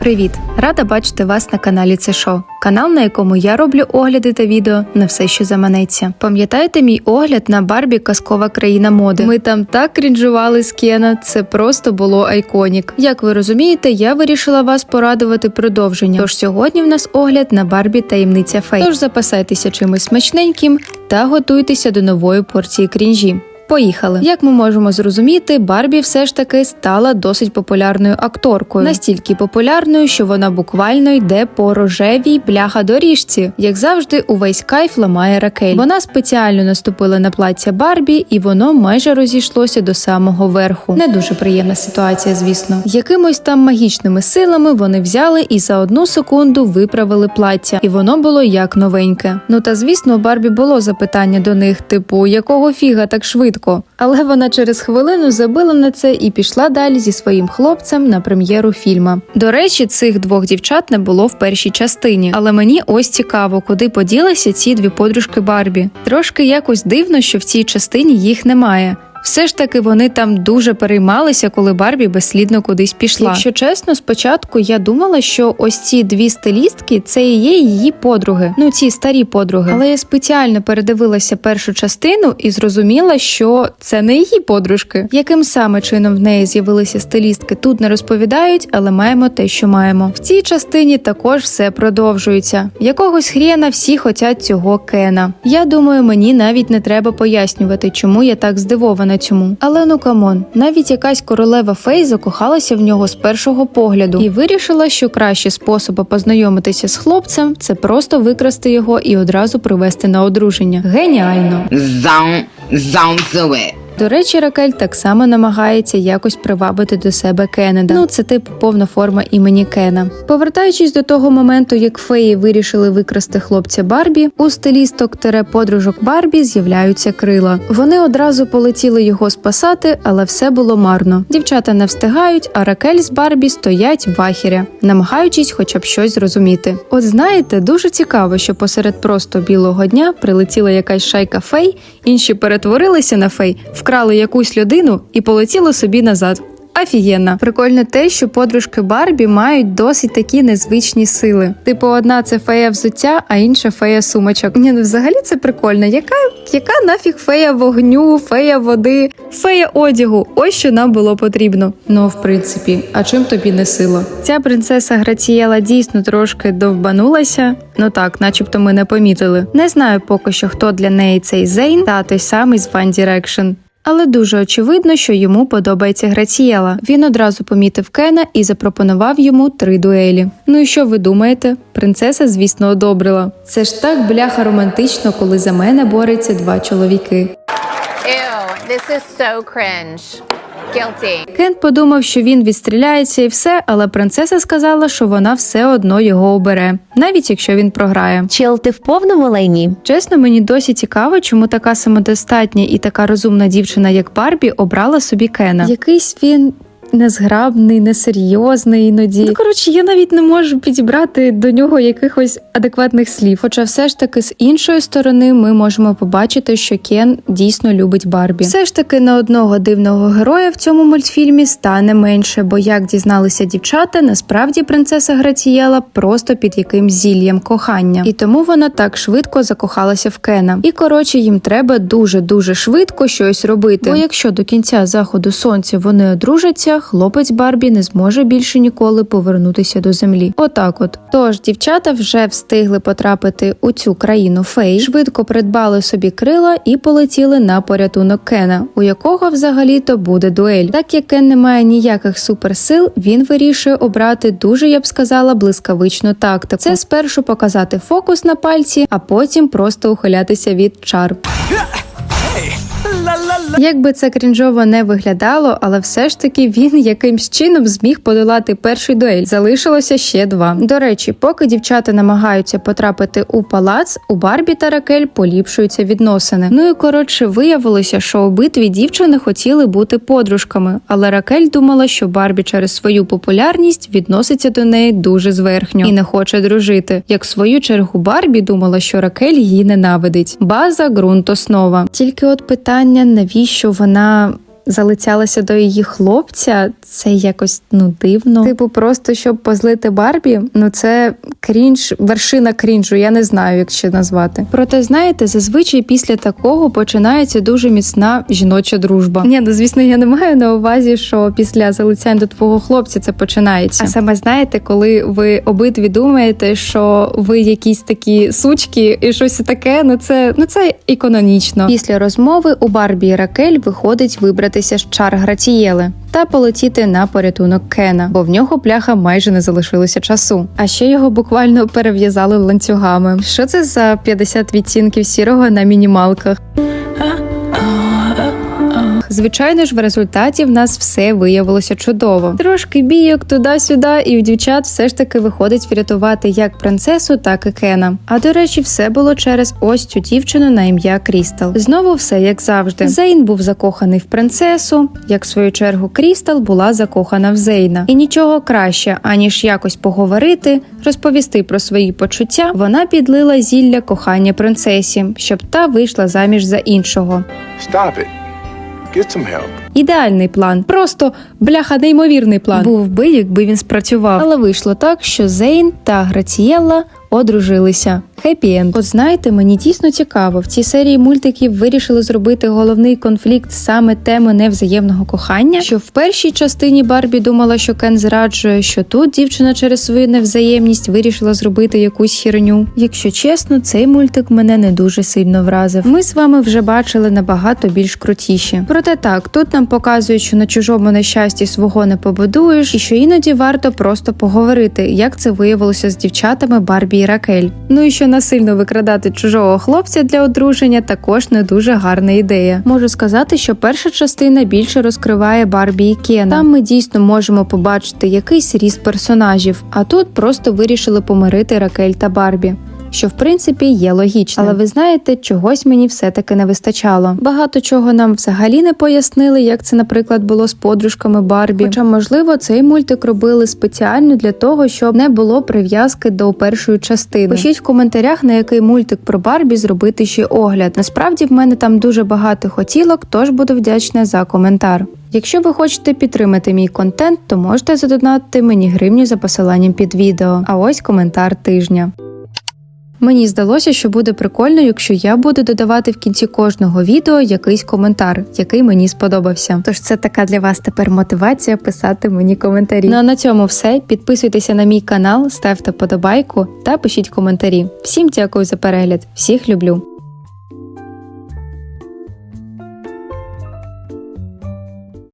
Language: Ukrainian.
Привіт! Рада бачити вас на каналі Це Шо, канал, на якому я роблю огляди та відео на все, що заманеться. Пам'ятаєте мій огляд на Барбі Казкова країна моди? Ми там так крінжували з Кена, це просто було айконік. Як ви розумієте, я вирішила вас порадувати продовження. Тож сьогодні в нас огляд на Барбі таємниця Фей. Тож запасайтеся чимось смачненьким та готуйтеся до нової порції крінжі. Поїхали. Як ми можемо зрозуміти, Барбі все ж таки стала досить популярною акторкою, настільки популярною, що вона буквально йде по рожевій бляха доріжці. Як завжди, увесь кайф ламає Ракель. Вона спеціально наступила на плаття Барбі, і воно майже розійшлося до самого верху. Не дуже приємна ситуація, звісно. Якимось там магічними силами вони взяли і за одну секунду виправили плаття, і воно було як новеньке. Ну та звісно, Барбі було запитання до них, типу, якого фіга так швидко. Але вона через хвилину забила на це і пішла далі зі своїм хлопцем на прем'єру фільма. До речі, цих двох дівчат не було в першій частині, але мені ось цікаво, куди поділися ці дві подружки Барбі. Трошки якось дивно, що в цій частині їх немає. Все ж таки вони там дуже переймалися, коли Барбі безслідно кудись пішла. Якщо чесно, спочатку я думала, що ось ці дві стилістки це і є її подруги, ну ці старі подруги. Але я спеціально передивилася першу частину і зрозуміла, що це не її подружки. Яким саме чином в неї з'явилися стилістки, тут не розповідають, але маємо те, що маємо. В цій частині також все продовжується. Якогось хрена всі хотять цього Кена. Я думаю, мені навіть не треба пояснювати, чому я так здивована цьому. Але ну камон, навіть якась королева Фей закохалася в нього з першого погляду і вирішила, що кращий спосіб познайомитися з хлопцем це просто викрасти його і одразу привести на одруження. Геніально! Зам, зам. До речі, Ракель так само намагається якось привабити до себе Кеннеда. Ну, це типу повна форма імені Кена. Повертаючись до того моменту, як феї вирішили викрасти хлопця Барбі, у стилісток тере подружок Барбі з'являються крила. Вони одразу полетіли його спасати, але все було марно. Дівчата не встигають, а Ракель з Барбі стоять в ахіря, намагаючись хоча б щось зрозуміти. От знаєте, дуже цікаво, що посеред просто білого дня прилетіла якась шайка фей, інші перетворилися на фей, вкрали якусь людину і полетіли собі назад. Офігенно. Прикольно те, що подружки Барбі мають досить такі незвичні сили. Типу, одна це фея взуття, а інша фея сумочок. Ні, ну взагалі це прикольно. Яка, яка нафіг фея вогню, фея води, фея одягу? Ось що нам було потрібно. Ну, в принципі, а чим тобі не сила? Ця принцеса Грацієла дійсно трошки довбанулася. Ну так, начебто ми не помітили. Не знаю поки що, хто для неї цей Зейн та той самий з One Direction. Але дуже очевидно, що йому подобається Грацієла. Він одразу помітив Кена і запропонував йому три дуелі. Ну і що ви думаєте? Принцеса, звісно, одобрила. Це ж так бляха романтично, коли за мене борються два чоловіки. Ew, this is so cringe. Guilty. Кент подумав, що він відстріляється і все, але принцеса сказала, що вона все одно його обере, навіть якщо він програє. Чел, ти в повному лайні? Чесно, мені досі цікаво, чому така самодостатня і така розумна дівчина, як Барбі, обрала собі Кена. Якийсь він. Незграбний, несерйозний іноді. Ну, коротше, я навіть не можу підібрати до нього якихось адекватних слів. Хоча, все ж таки, з іншої сторони, ми можемо побачити, що Кен дійсно любить Барбі. Все ж таки на одного дивного героя в цьому мультфільмі стане менше, бо як дізналися дівчата, насправді принцеса Грацієла просто під якимсь зіллям кохання, і тому вона так швидко закохалася в Кена. І коротше, їм треба дуже дуже швидко щось робити. Бо якщо до кінця заходу сонця вони одружаться, хлопець Барбі не зможе більше ніколи повернутися до землі. Отак, от тож дівчата вже встигли потрапити у цю країну фей, швидко придбали собі крила і полетіли на порятунок Кена, у якого взагалі-то буде дуель. Так як Кен не має ніяких суперсил, він вирішує обрати дуже, я б сказала, блискавичну тактику. Це спершу показати фокус на пальці, а потім просто ухилятися від чар. Як би це крінжово не виглядало, але все ж таки він якимсь чином зміг подолати перший дуель. Залишилося ще два. До речі, поки дівчата намагаються потрапити у палац, у Барбі та Ракель поліпшуються відносини. Ну і коротше, виявилося, що обидві дівчини хотіли бути подружками, але Ракель думала, що Барбі через свою популярність відноситься до неї дуже зверхньо і не хоче дружити. Як в свою чергу Барбі думала, що Ракель її ненавидить. База ґрунт основа. Тільки от питання, навіщо вона залицялася до її хлопця, це якось ну дивно. Типу, просто щоб позлити Барбі, ну це крінж, вершина крінжу. Я не знаю, як ще назвати. Проте, знаєте, зазвичай після такого починається дуже міцна жіноча дружба. Ні, ну звісно, я не маю на увазі, що після залицянь до твого хлопця це починається. А саме знаєте, коли ви обидві думаєте, що ви якісь такі сучки і щось таке, ну це ну це і. Після розмови у Барбі і Ракель виходить вибратися з чар Гратієли та полетіти на порятунок Кена, бо в нього пляха майже не залишилося часу. А ще його буквально перев'язали ланцюгами. Що це за 50 відцінків сірого на мінімалках? Звичайно ж, в результаті в нас все виявилося чудово. Трошки бійок туди-сюди, і у дівчат все ж таки виходить врятувати як принцесу, так і Кена. А до речі, все було через ось цю дівчину на ім'я Крістал. Знову все як завжди. Зейн був закоханий в принцесу, як в свою чергу Крістал була закохана в Зейна. І нічого краще, аніж якось поговорити, розповісти про свої почуття. Вона підлила зілля кохання принцесі, щоб та вийшла заміж за іншого. Stop it. Get some help. Ідеальний план, просто бляха, неймовірний план. Був би, якби він спрацював. Але вийшло так, що Зейн та Грацієла одружилися. Хеппі енд. От знаєте, мені дійсно цікаво. В цій серії мультиків вирішили зробити головний конфлікт саме теми невзаємного кохання. Що в першій частині Барбі думала, що Кен зраджує, що тут дівчина через свою невзаємність вирішила зробити якусь херню. Якщо чесно, цей мультик мене не дуже сильно вразив. Ми з вами вже бачили набагато більш крутіші. Проте так, тут нам показують, що на чужому нещасті свого не побудуєш, і що іноді варто просто поговорити, як це виявилося з дівчатами Барбі і Ракель. Ну і що насильно викрадати чужого хлопця для одруження також не дуже гарна ідея. Можу сказати, що перша частина більше розкриває Барбі і Кена. Там ми дійсно можемо побачити якийсь ріст персонажів, а тут просто вирішили помирити Ракель та Барбі. Що в принципі є логічно, але ви знаєте, чогось мені все-таки не вистачало. Багато чого нам взагалі не пояснили, як це, наприклад, було з подружками Барбі. Хоча, можливо, цей мультик робили спеціально для того, щоб не було прив'язки до першої частини. Пишіть в коментарях, на який мультик про Барбі зробити ще огляд. Насправді в мене там дуже багато хотілок, тож буду вдячна за коментар. Якщо ви хочете підтримати мій контент, то можете задонатити мені гривню за посиланням під відео. А ось коментар тижня. Мені здалося, що буде прикольно, якщо я буду додавати в кінці кожного відео якийсь коментар, який мені сподобався. Тож це така для вас тепер мотивація писати мені коментарі. Ну а на цьому все. Підписуйтеся на мій канал, ставте подобайку та пишіть коментарі. Всім дякую за перегляд, всіх люблю.